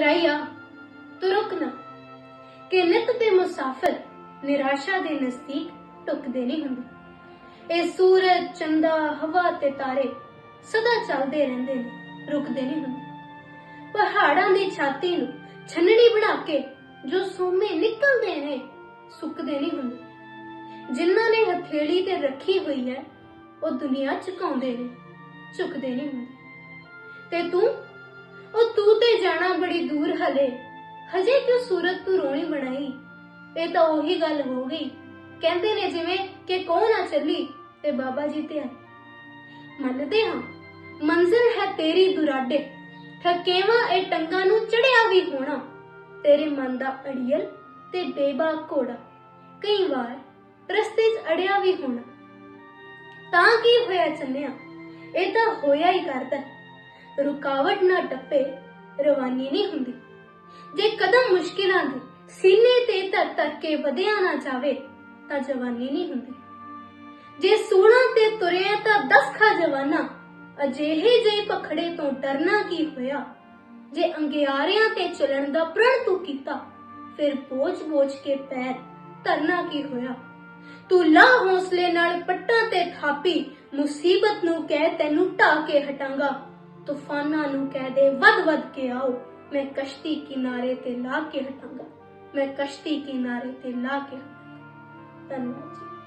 ਰਾਈਆ ਤੂੰ ਰੁਕ ਨਾ। ਦੇ ਮੁਸਾਫਰ ਨਿਰਾਸ਼ਾ ਦੇ ਨਜ਼ਦੀਕ ਟੁਕਦੇ ਨਹੀਂ ਹੁੰਦੇ। ਇਹ ਸੂਰਜ, ਚੰਦਾ, ਹਵਾ ਤੇ ਤਾਰੇ ਸਦਾ ਚੱਲਦੇ ਰਹਿੰਦੇ ਨੇ, ਰੁਕਦੇ ਨਹੀਂ ਹੁੰਦੇ। ਪਹਾੜਾਂ ਦੀ ਛਾਤੀ ਨੂੰ ਛੰਨਣੀ ਬਣਾ ਕੇ ਜੋ ਸੋਮੇ ਨਿਕਲਦੇ ਨੇ, ਸੁੱਕਦੇ ਨਹੀਂ ਹੁੰਦੇ। ਜਿਨ੍ਹਾਂ ਨੇ ਹਥੇਲੀ ਤੇ ਰੱਖੀ ਹੋਈ ਹੈ, ਉਹ ਦੁਨੀਆ ਝੁਕਾਉਂਦੇ ਨੇ, ਝੁਕਦੇ ਨਹੀਂ ਹੁੰਦੇ। ਤੇ ਤੂੰ? ਉਹ ਤੂੰ ਤੇ ਜਾਣਾ ਹਲੇ, ਹਜੇ ਕਿਉਂ ਸੂਰਤ ਤੂੰ ਰੋਣੀ ਬਣਾਈ? ਇਹ ਤਾਂ ਉਹੀ ਗੱਲ ਹੋ ਗਈ ਕਹਿੰਦੇ ਨੇ ਜਿਵੇਂ ਕਿ ਕੌਣ ਨਾ ਚੱਲੀ ਤੇ ਬਾਬਾ ਜੀ ਤੇ ਮੰਨਦੇ ਹਾਂ, ਮੰਜ਼ਿਲ ਹੈ ਤੇਰੀ ਦੁਰਾਡੇ। ਥਕੇਵਾ ਇਹ ਟੰਗਾ ਨੂੰ ਚੜਿਆ ਵੀ ਹੋਣਾ। ਤੇਰੇ ਮਨ ਦਾ ਅੜੀਅਲ ਤੇ ਬੇਬਾ ਘੋੜਾ, ਕਈ ਵਾਰ ਰਸਤੇ 'ਚ ਅੜਿਆ ਵੀ ਹੋਣਾ। ਤਾਂ ਕੀ ਹੋਇਆ ਚੰਨਿਆ ਇਹ ਤਾਂ ਹੋਇਆ ਹੀ ਕਰਦਾ। ਰੁਕਾਵਟ ਨਾ ਟੱਪੇ, ਰਵਾਨੀ ਨਹੀਂ ਹੁੰਦੀ। ਮੁਸ਼ਕਿਲਾਂ ਦੇ ਸੀਨੇ ਤੇ ਧਰ ਧਰ ਕੇ ਵਧਿਆ ਨਾ ਜਾਵੇ, ਤਾਂ ਜਵਾਨੀ ਨਹੀਂ ਹੁੰਦੀ। ਜੇ ਸੂਣਾ ਤੇ ਤੁਰਿਆ ਤਾਂ ਦਸ ਖਾ ਜਵਾਨਾ, ਅਜਿਹੇ ਜੇ ਪਖੜੇ ਤੋਂ ਡਰਨਾ ਕੀ ਹੋਇਆ? ਜੇ ਅੰਗਿਆਰਿਆਂ ਤੇ ਚੱਲਣ ਦਾ ਪ੍ਰਣ ਤੂੰ ਕੀਤਾ, ਫਿਰ ਬੋਝ-ਬੋਝ ਕੇ ਪੈਰ ਧਰਨਾ ਕੀ ਹੋਇਆ? ਤੂੰ ਲਾ ਹੌਸਲੇ ਨਾਲ ਪੱਟਾਂ ਤੇ ਥਾਪੀ, ਮੁਸੀਬਤ ਨੂੰ ਕਹਿ ਤੈਨੂੰ ਢਾ ਕੇ ਹਟਾਂਗਾ। ਤੂਫਾਨਾਂ ਨੂੰ ਕਹਿ ਦੇ ਵੱਧ ਵੱਧ ਕੇ ਆਓ। ਮੈਂ ਕਸ਼ਤੀ ਕਿਨਾਰੇ ਤੇ ਲਾ ਕੇ ਹਟਾਂਗਾ ਮੈਂ ਕਸ਼ਤੀ ਕਿਨਾਰੇ ਤੇ ਲਾ ਕੇ ਹਟਾਂਗਾ ਧੰਨਵਾਦ ਜੀ।